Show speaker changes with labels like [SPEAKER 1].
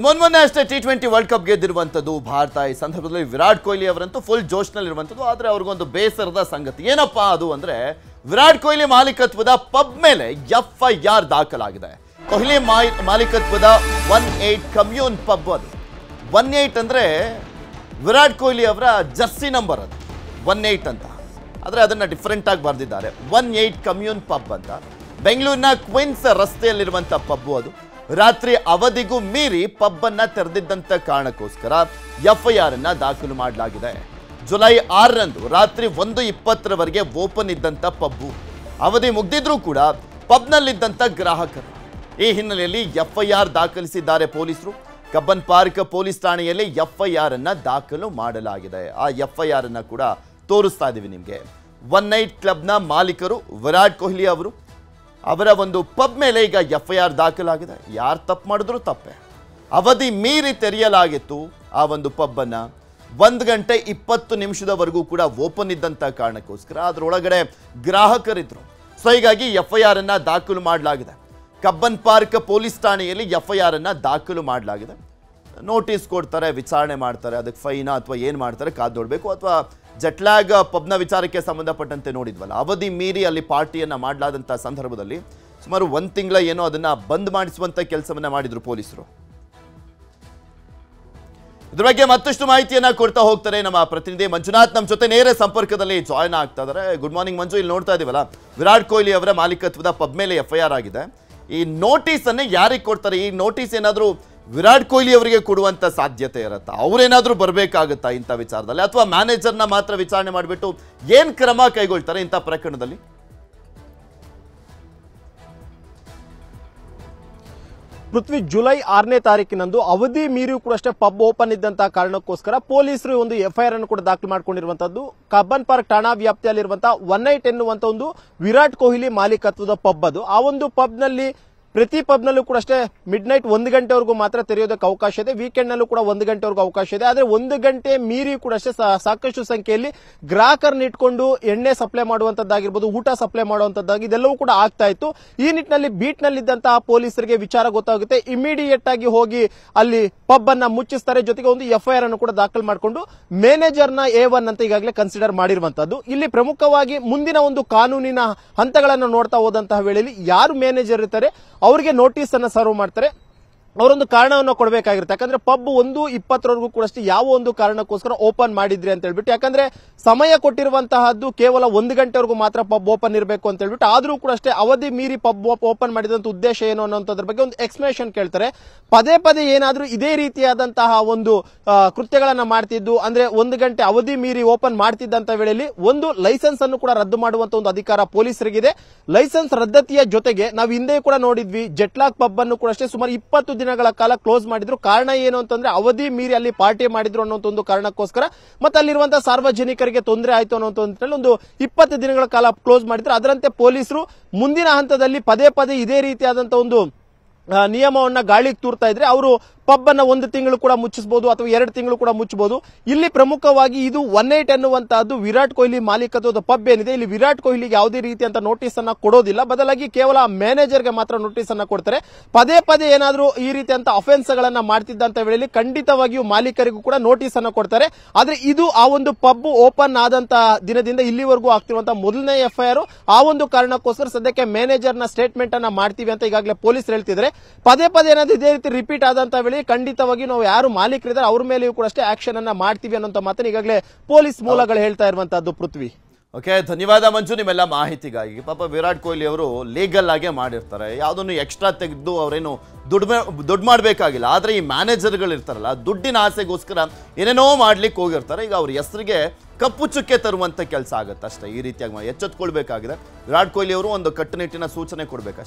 [SPEAKER 1] ಮೊನ್ನೆ ಅಷ್ಟೇ T twenty World Cup ಗೆದ್ದಿರುವಂಥದ್ದು ಭಾರತ. ಈ ಸಂದರ್ಭದಲ್ಲಿ ವಿರಾಟ್ ಕೊಹ್ಲಿ ಅವರಂತೂ ಫುಲ್ ಜೋಶ್ನಲ್ಲಿರುವಂಥದ್ದು. ಆದರೆ ಅವ್ರಿಗೊಂದು ಬೇಸರದ ಸಂಗತಿ. ಏನಪ್ಪಾ ಅದು ಅಂದ್ರೆ, ವಿರಾಟ್ ಕೊಹ್ಲಿ ಮಾಲೀಕತ್ವದ ಪಬ್ ಮೇಲೆ ಎಫ್ ಐ ಆರ್ ದಾಖಲಾಗಿದೆ. ಕೊಹ್ಲಿ ಮಾಲೀಕತ್ವದ ಒನ್ ಏಟ್ ಕಮ್ಯೂನ್ ಪಬ್ ಅದು. ಒನ್ ಏಟ್ ಅಂದ್ರೆ, ವಿರಾಟ್ ಕೊಹ್ಲಿ ಅವರ ಜರ್ಸಿ ನಂಬರ್ ಅದು. ಒನ್ ಏಟ್ ಅಂತ. ಆದರೆ ಅದನ್ನು ಡಿಫ್ರೆಂಟಾಗಿ ಬರೆದಿದ್ದಾರೆ. ಒನ್ ಏಟ್ ಕಮ್ಯೂನ್ ಪಬ್ ಅಂತ. ಬೆಂಗಳೂರಿನ ಕ್ವಿನ್ಸ್ ರಸ್ತೆಯಲ್ಲಿರುವಂಥ ಪಬ್ಬು ಅದು. ರಾತ್ರಿ ಅವಧಿಗೂ ಮೀರಿ ಪಬ್ ಅನ್ನ ತೆರೆದಿದ್ದಂತ ಕಾರಣಕ್ಕೋಸ್ಕರ ಎಫ್ಐಆರ್ ಅನ್ನ ದಾಖಲು ಮಾಡಲಾಗಿದೆ. ಜುಲೈ ಆರರಂದು ರಾತ್ರಿ ಒಂದು ಇಪ್ಪತ್ತರವರೆಗೆ ಓಪನ್ ಇದ್ದಂತ ಪಬ್ಬು. ಅವಧಿ ಮುಗ್ದಿದ್ರೂ ಕೂಡ ಪಬ್ನಲ್ಲಿದ್ದಂಥ ಗ್ರಾಹಕರು. ಈ ಹಿನ್ನೆಲೆಯಲ್ಲಿ ಎಫ್ಐಆರ್ ದಾಖಲಿಸಿದ್ದಾರೆ ಪೊಲೀಸರು. ಕಬ್ಬನ್ ಪಾರ್ಕ್ ಪೊಲೀಸ್ ಠಾಣೆಯಲ್ಲಿ ಎಫ್ಐಆರ್ ಅನ್ನ ದಾಖಲು ಮಾಡಲಾಗಿದೆ. ಆ ಎಫ್ಐಆರ್ ಅನ್ನ ಕೂಡ ತೋರಿಸ್ತಾ ಇದೀವಿ ನಿಮಗೆ. ಒನ್ ನೈಟ್ ಕ್ಲಬ್ನ ಮಾಲೀಕರು ವಿರಾಟ್ ಕೊಹ್ಲಿ ಅವರು ಅವರ ಒಂದು ಪಬ್ ಮೇಲೆ ಈಗ ಎಫ್ ಐ ಆರ್ ದಾಖಲಾಗಿದೆ. ಯಾರು ತಪ್ಪು ಮಾಡಿದ್ರು ತಪ್ಪೆ. ಅವಧಿ ಮೀರಿ ತೆರೆಯಲಾಗಿತ್ತು ಆ ಒಂದು ಪಬ್ಬನ್ನು. ಒಂದು ಗಂಟೆ ಇಪ್ಪತ್ತು ನಿಮಿಷದವರೆಗೂ ಕೂಡ ಓಪನ್ ಇದ್ದಂಥ ಕಾರಣಕ್ಕೋಸ್ಕರ ಅದರೊಳಗಡೆ ಗ್ರಾಹಕರಿದ್ರು. ಸೊ ಹೀಗಾಗಿ ಎಫ್ ಐ ಆರನ್ನು ದಾಖಲು ಮಾಡಲಾಗಿದೆ. ಕಬ್ಬನ್ ಪಾರ್ಕ್ ಪೊಲೀಸ್ ಠಾಣೆಯಲ್ಲಿ ಎಫ್ ಐ ಆರನ್ನು ದಾಖಲು ಮಾಡಲಾಗಿದೆ. ನೋಟಿಸ್ ಕೊಡ್ತಾರೆ, ವಿಚಾರಣೆ ಮಾಡ್ತಾರೆ, ಅದಕ್ಕೆ ಫೈನಾ ಅಥವಾ ಏನು ಮಾಡ್ತಾರೆ ಕಾದು ನೋಡಬೇಕು. ಅಥವಾ ಜಟ್ಲಾಗ್ ಪಬ್ನ ವಿಚಾರಕ್ಕೆ ಸಂಬಂಧಪಟ್ಟಂತೆ ನೋಡಿದ್ವಲ್ಲ, ಅವಧಿ ಮೀರಿ ಅಲ್ಲಿ ಪಾರ್ಟಿಯನ್ನು ಮಾಡಲಾದಂಥ ಸಂದರ್ಭದಲ್ಲಿ ಸುಮಾರು ಒಂದು ತಿಂಗಳ ಏನೋ ಅದನ್ನು ಬಂದ್ ಮಾಡಿಸುವಂಥ ಕೆಲಸವನ್ನು ಮಾಡಿದರು ಪೊಲೀಸರು. ಇದ್ರ ಬಗ್ಗೆ ಮತ್ತಷ್ಟು ಮಾಹಿತಿಯನ್ನ ಕೊಡ್ತಾ ಹೋಗ್ತಾರೆ ನಮ್ಮ ಪ್ರತಿನಿಧಿ ಮಂಜುನಾಥ್. ನಮ್ಮ ಜೊತೆ ನೇರ ಸಂಪರ್ಕದಲ್ಲಿ ಜಾಯ್ನ್ ಆಗ್ತಾ ಇದ್ದಾರೆ ಗುಡ್ ಮಾರ್ನಿಂಗ್ ಮಂಜು, ಇಲ್ಲಿ ನೋಡ್ತಾ ಇದೀವಲ್ಲ, ವಿರಾಟ್ ಕೊಹ್ಲಿ ಅವರ ಮಾಲೀಕತ್ವದ ಪಬ್ ಮೇಲೆ ಎಫ್ ಐ ಆರ್ ಆಗಿದೆ. ಈ ನೋಟಿಸ್ ಯಾರಿಗೆ ಕೊಡ್ತಾರೆ? ಈ ನೋಟಿಸ್ ಏನಾದರೂ ವಿರಾಟ್ ಕೊಹ್ಲಿ ಅವರಿಗೆ ಕೊಡುವಂಥ ಸಾಧ್ಯತೆ ಇರುತ್ತಾ? ಅವರೇನಾದರೂ ಬರಬೇಕಾಗುತ್ತಾ ಇಂಥ ವಿಚಾರದಲ್ಲಿ? ಅಥವಾ ಮ್ಯಾನೇಜರ್ನ ಮಾತ್ರ ವಿಚಾರಣೆ ಮಾಡಿಬಿಟ್ಟು ಏನು ಕ್ರಮ ಕೈಗೊಳ್ತಾರೆ ಇಂಥ ಪ್ರಕರಣದಲ್ಲಿ?
[SPEAKER 2] ಪೃಥ್ವಿ, ಜುಲೈ ಆರನೇ ತಾರೀಕಿನಂದು ಅವಧಿ ಮೀರಿಯೂ ಕೂಡ ಅಷ್ಟೇ ಪಬ್ ಓಪನ್ ಇದ್ದಂತಹ ಕಾರಣಕ್ಕೋಸ್ಕರ ಪೊಲೀಸರು ಒಂದು ಎಫ್ಐಆರ್ ಅನ್ನು ಕೂಡ ದಾಖಲು ಮಾಡಿಕೊಂಡಿರುವಂತದ್ದು ಕಬ್ಬನ್ ಪಾರ್ಕ್ ಠಾಣಾ ವ್ಯಾಪ್ತಿಯಲ್ಲಿರುವಂತಹ ಒನ್ ನೈಟ್ ಎನ್ನುವಂತ ಒಂದು ವಿರಾಟ್ ಕೊಹ್ಲಿ ಮಾಲೀಕತ್ವದ ಪಬ್ ಅದು. ಆ ಒಂದು ಪಬ್ನಲ್ಲಿ ಪ್ರತಿ ಪಬ್ನಲ್ಲೂ ಕೂಡ ಅಷ್ಟೇ ಮಿಡ್ ನೈಟ್ ಒಂದು ಗಂಟೆವರೆಗೂ ಮಾತ್ರ ತೆರೆಯೋದಕ್ಕೆ ಅವಕಾಶ ಇದೆ. ವೀಕೆಂಡ್ ನಲ್ಲೂ ಕೂಡ ಒಂದು ಗಂಟೆವರೆಗೂ ಅವಕಾಶ ಇದೆ. ಆದ್ರೆ ಒಂದು ಗಂಟೆ ಮೀರಿ ಕೂಡ ಅಷ್ಟೇ ಸಾಕಷ್ಟು ಸಂಖ್ಯೆಯಲ್ಲಿ ಗ್ರಾಹಕರನ್ನ ಇಟ್ಕೊಂಡು ಎಣ್ಣೆ ಸಪ್ಲೈ ಮಾಡುವಂತದ್ದಾಗಿರ್ಬೋದು, ಊಟ ಸಪ್ಲೈ ಮಾಡುವಂತದ್ದಾಗಿ ಇದೆಲ್ಲವೂ ಕೂಡ ಆಗ್ತಾ ಇತ್ತು. ಈ ನಿಟ್ಟಿನಲ್ಲಿ ಬೀಟ್ ನಲ್ಲಿದ್ದಂತಹ ಪೊಲೀಸರಿಗೆ ವಿಚಾರ ಗೊತ್ತಾಗುತ್ತೆ. ಇಮಿಡಿಯೇಟ್ ಆಗಿ ಹೋಗಿ ಅಲ್ಲಿ ಪಬ್ ಅನ್ನ ಮುಚ್ಚಿಸ್ತಾರೆ. ಜೊತೆಗೆ ಒಂದು ಎಫ್ಐಆರ್ ಅನ್ನು ಕೂಡ ದಾಖಲು ಮಾಡಿಕೊಂಡು ಮ್ಯಾನೇಜರ್ನ ಎ ಒನ್ ಅಂತ ಈಗಾಗಲೇ ಕನ್ಸಿಡರ್ ಮಾಡಿರುವಂತದ್ದು ಇಲ್ಲಿ ಪ್ರಮುಖವಾಗಿ ಮುಂದಿನ ಒಂದು ಕಾನೂನಿನ ಹಂತಗಳನ್ನು ನೋಡ್ತಾ ಹೋದಂತಹ ವೇಳೆಯಲ್ಲಿ ಯಾರು ಮ್ಯಾನೇಜರ್ ಇರ್ತಾರೆ? ಅವರಿಗೆ ನೋಟಿಸ್ ಅನ್ನ ಸರ್ವ್ ಮಾಡ್ತಾರೆ. ಅವರೊಂದು ಕಾರಣವನ್ನು ಕೊಡಬೇಕಾಗಿರುತ್ತೆ. ಯಾಕಂದ್ರೆ ಪಬ್ ಒಂದು, ಇಪ್ಪತ್ತರವರೆಗೂ ಕೂಡ ಅಷ್ಟೇ ಯಾವ ಒಂದು ಕಾರಣಕ್ಕೋಸ್ಕರ ಓಪನ್ ಮಾಡಿದ್ರಿ ಅಂತ ಹೇಳ್ಬಿಟ್ಟು, ಯಾಕಂದ್ರೆ ಸಮಯ ಕೊಟ್ಟಿರುವಂತಹದ್ದು ಕೇವಲ ಒಂದು ಗಂಟೆವರೆಗೂ ಮಾತ್ರ ಪಬ್ ಓಪನ್ ಇರಬೇಕು ಅಂತ ಹೇಳ್ಬಿಟ್ಟು, ಆದ್ರೂ ಕೂಡ ಅಷ್ಟೇ ಅವಧಿ ಮೀರಿ ಪಬ್ ಓಪನ್ ಮಾಡಿದಂತ ಉದ್ದೇಶ ಏನು ಅನ್ನೋದ್ರ ಬಗ್ಗೆ ಒಂದು ಎಕ್ಸ್ಪ್ಲೇಷನ್ ಕೇಳ್ತಾರೆ. ಪದೇ ಪದೇ ಏನಾದ್ರೂ ಇದೇ ರೀತಿಯಾದಂತಹ ಒಂದು ಕೃತ್ಯಗಳನ್ನ ಮಾಡ್ತಿದ್ದು, ಅಂದ್ರೆ ಒಂದು ಗಂಟೆ ಅವಧಿ ಮೀರಿ ಓಪನ್ ಮಾಡ್ತಿದ್ದಂತ ವೇಳೆಯಲ್ಲಿ ಒಂದು ಲೈಸೆನ್ಸ್ ಅನ್ನು ಕೂಡ ರದ್ದು ಮಾಡುವಂತ ಒಂದು ಅಧಿಕಾರ ಪೊಲೀಸರಿಗಿದೆ. ಲೈಸೆನ್ಸ್ ರದ್ದತಿಯ ಜೊತೆಗೆ ನಾವು ಹಿಂದೆ ಕೂಡ ನೋಡಿದ್ವಿ ಜೆಟ್ಲಾಕ್ ಪಬ್ ಅನ್ನು ಕೂಡ ಅಷ್ಟೇ ಸುಮಾರು ಇಪ್ಪತ್ತು ದಿನಗಳ ಕಾಲ ಕ್ಲೋಸ್ ಮಾಡಿದ್ರು. ಕಾರಣ ಏನು ಅಂತಂದ್ರೆ ಅವಧಿ ಮೀರಿ ಅಲ್ಲಿ ಪಾರ್ಟಿ ಮಾಡಿದ್ರು ಅನ್ನೋ ಒಂದು ಕಾರಣಕ್ಕೋಸ್ಕರ ಮತ್ತೆ ಅಲ್ಲಿರುವಂತಹ ಸಾರ್ವಜನಿಕರಿಗೆ ತೊಂದರೆ ಆಯ್ತು ಅನ್ನೋ ಒಂದು ಇಪ್ಪತ್ತು ದಿನಗಳ ಕಾಲ ಕ್ಲೋಸ್ ಮಾಡಿದ್ರು. ಅದರಂತೆ ಪೊಲೀಸರು ಮುಂದಿನ ಹಂತದಲ್ಲಿ ಪದೇ ಪದೇ ಇದೇ ರೀತಿಯಾದಂತಹ ಒಂದು ನಿಯಮವನ್ನ ಗಾಳಿಗೆ ತೂರ್ತಾ ಇದ್ರೆ ಅವರು ಪಬ್ ಅನ್ನ ಒಂದು ತಿಂಗಳು ಕೂಡ ಮುಚ್ಚಿಸಬಹುದು ಅಥವಾ ಎರಡು ತಿಂಗಳು ಕೂಡ ಮುಚ್ಚಬಹುದು ಇಲ್ಲಿ ಪ್ರಮುಖವಾಗಿ ಇದು ಒನ್ ಏಟ್ ಅನ್ನುವಂತಹದ್ದು ವಿರಾಟ್ ಕೊಹ್ಲಿ ಮಾಲೀಕತ್ವದ ಪಬ್ ಏನಿದೆ? ಇಲ್ಲಿ ವಿರಾಟ್ ಕೊಹ್ಲಿಗೆ ಯಾವುದೇ ರೀತಿಯಂತ ನೋಟಿಸ್ ಅನ್ನ ಕೊಡೋದಿಲ್ಲ. ಬದಲಾಗಿ ಕೇವಲ ಮ್ಯಾನೇಜರ್ಗೆ ಮಾತ್ರ ನೋಟಿಸ್ ಅನ್ನ ಕೊಡ್ತಾರೆ. ಪದೇ ಪದೇ ಏನಾದರೂ ಈ ರೀತಿಯಂತ ಅಫೆನ್ಸ್ ಗಳನ್ನ ಮಾಡ್ತಿದ್ದಂತ ವೇಳೆಯಲ್ಲಿ ಖಂಡಿತವಾಗಿಯೂ ಮಾಲೀಕರಿಗೂ ಕೂಡ ನೋಟಿಸ್ ಅನ್ನ ಕೊಡ್ತಾರೆ. ಆದ್ರೆ ಇದು ಆ ಒಂದು ಪಬ್ ಓಪನ್ ಆದಂತ ದಿನದಿಂದ ಇಲ್ಲಿವರೆಗೂ ಆಗ್ತಿರುವಂತಹ ಮೊದಲನೇ ಎಫ್ಐಆರ್ ಆ ಒಂದು ಕಾರಣಕ್ಕೋಸ್ಕರ ಸದ್ಯಕ್ಕೆ ಮ್ಯಾನೇಜರ್ನ ಸ್ಟೇಟ್ಮೆಂಟ್ ಅನ್ನ ಮಾಡ್ತೀವಿ ಅಂತ ಈಗಾಗಲೇ ಪೊಲೀಸರು ಹೇಳ್ತಿದ್ರೆ ಪದೇ ಪದೇ ಏನಾದ್ರೂ ಇದೇ ರೀತಿ ರಿಪೀಟ್ ಆದಂತ ವೇಳೆ ಖಂಡಿತವಾಗಿ ನಾವು ಯಾರು ಮಾಲೀಕರಿದ್ದಾರೆ ಅವ್ರ ಮೇಲೆಯೂ ಕೂಡ ಅಷ್ಟೇ ಆಕ್ಷನ್ ಅನ್ನ ಮಾಡ್ತೀವಿ ಅನ್ನೋ ಮಾತನ್ನ ಈಗಾಗಲೇ ಪೊಲೀಸ್ ಮೂಲಗಳು ಹೇಳ್ತಾ ಇರುವಂತಹದ್ದು ಪೃಥ್ವಿ.
[SPEAKER 1] ಓಕೆ ಧನ್ಯವಾದ ಮಂಜು, ನಿಮ್ಮೆಲ್ಲ ಮಾಹಿತಿಗಾಗಿ. ಪಾಪ ವಿರಾಟ್ ಕೊಹ್ಲಿ ಅವರು ಲೀಗಲ್ ಆಗೇ ಮಾಡಿರ್ತಾರೆ. ಯಾವುದನ್ನು ಎಕ್ಸ್ಟ್ರಾ ತೆಗೆದು ಅವರೇನು ದುಡ್ಡು ದುಡ್ಡು ಮಾಡಬೇಕಾಗಿಲ್ಲ. ಆದರೆ ಈ ಮ್ಯಾನೇಜರ್ಗಳು ಇರ್ತಾರಲ್ಲ, ದುಡ್ಡಿನ ಆಸೆಗೋಸ್ಕರ ಏನೇನೋ ಮಾಡ್ಲಿಕ್ಕೆ ಹೋಗಿರ್ತಾರೆ. ಈಗ ಅವ್ರ ಹೆಸರಿಗೆ ಕಪ್ಪು ಚುಕ್ಕೆ ತರುವಂಥ ಕೆಲಸ ಆಗುತ್ತೆ ಅಷ್ಟೇ ಈ ರೀತಿಯಾಗಿ ಎಚ್ಚೆತ್ಕೊಳ್ಬೇಕಾಗಿದೆ. ವಿರಾಟ್ ಕೊಹ್ಲಿ ಅವರು ಒಂದು ಕಟ್ಟುನಿಟ್ಟಿನ ಸೂಚನೆ ಕೊಡಬೇಕಷ್ಟೇ.